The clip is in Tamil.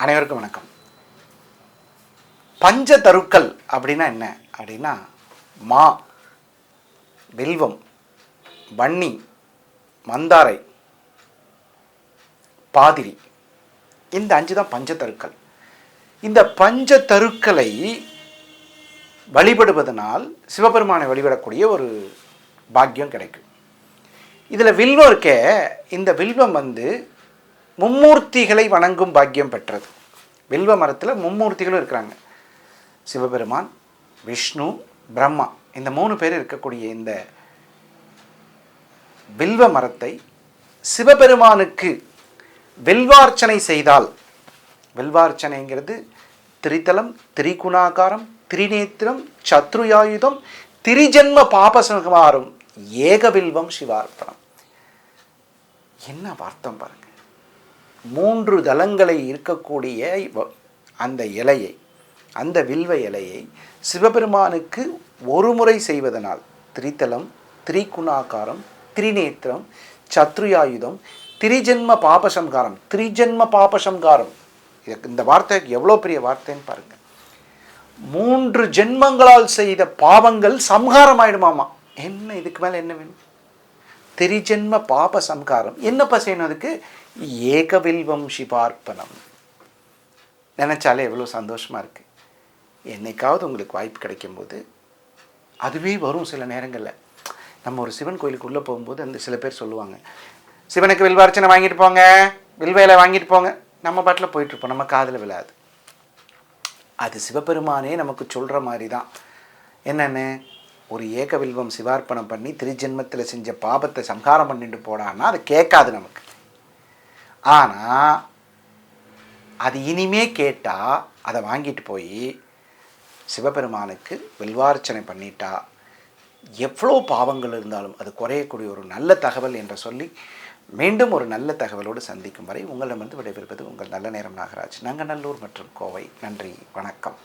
அனைவருக்கும் வணக்கம். பஞ்ச தருக்கள் அப்படின்னா என்ன? அப்படின்னா மா வில்வம் வன்னி மந்தாரை பாதிரி. இந்த அஞ்சு தான் பஞ்சதருக்கள். இந்த பஞ்சதருக்களை வழிபடுவதனால் சிவபெருமானை வழிபடக்கூடிய ஒரு பாக்கியம் கிடைக்கும். இதில் வில்வம் இருக்கே இந்த வில்வம் வந்து மும்மூர்த்திகளை வணங்கும் பாக்கியம் பெற்றது. வில்வ மரத்தில் மும்மூர்த்திகளும் இருக்கிறாங்க. சிவபெருமான் விஷ்ணு பிரம்மா இந்த மூணு பேர் இருக்கக்கூடிய இந்த வில்வ மரத்தை சிவபெருமானுக்கு வில்வார்ச்சனை செய்தால் வில்வார்ச்சனைங்கிறது திரிதலம் திரிகுணாகாரம் திரிநேத்திரம் சத்ருயாயுதம் திரிஜன்ம பாபசமாரும் ஏகவில்வம் சிவார்ப்பணம். என்ன வார்த்தம் பாருங்கள் மூன்று தலங்களை இருக்கக்கூடிய அந்த இலையை அந்த வில்வ இலையை சிவபெருமானுக்கு ஒரு முறை செய்வதனால் திரித்தலம் திரிகுணாகாரம் திரிநேத்திரம் சத்ருயாயுதம் திரிஜென்ம பாபசம்காரம் திரிஜென்ம பாபசம்காரம். இந்த வார்த்தை எவ்வளோ பெரிய வார்த்தைன்னு பாருங்க. மூன்று ஜென்மங்களால் செய்த பாவங்கள் சம்ஹாரம் ஆயிடுமாமா என்ன இதுக்கு மேலே என்ன வேணும்? திரிஜென்ம பாப சம்காரம் என்னப்பா செய்யணும் அதுக்கு? ஏகவில்வம் சிவார்ப்பணம். நினச்சாலே எவ்வளோ சந்தோஷமாக இருக்குது என்னைக்காவது உங்களுக்கு வாய்ப்பு கிடைக்கும்போது அதுவே வரும் சில நேரங்களில். நம்ம ஒரு சிவன் கோயிலுக்கு உள்ளே போகும்போது அந்த சில பேர் சொல்லுவாங்க சிவனுக்கு வில்வார்ச்சனை வாங்கிட்டு போங்க. வில்வேலை வாங்கிட்டு போங்க. நம்ம பாட்டில் போயிட்டுருப்போம் நம்ம காதில் விழாது. அது சிவபெருமானே நமக்கு சொல்கிற மாதிரி தான். என்னென்னு? ஒரு ஏகவில்வம் சிவார்ப்பணம் பண்ணி திருஜென்மத்தில் செஞ்ச பாபத்தை சம்ஹாரம் பண்ணிட்டு போடான்னா அது கேட்காது நமக்கு. ஆனால் அது இனிமே கேட்டால் அதை வாங்கிட்டு போய் சிவபெருமானுக்கு வில்வார்ச்சனை பண்ணிட்டா எவ்வளோ பாவங்கள் இருந்தாலும் அது குறையக்கூடிய ஒரு நல்ல தகவல் என்று சொல்லி மீண்டும் ஒரு நல்ல தகவலோடு சந்திக்கும் வரை உங்களிடமிருந்து விடைபெறுவது உங்கள் நல்ல நேரம் நாகராஜ் நங்கநல்லூர் மற்றும் கோவை. நன்றி வணக்கம்.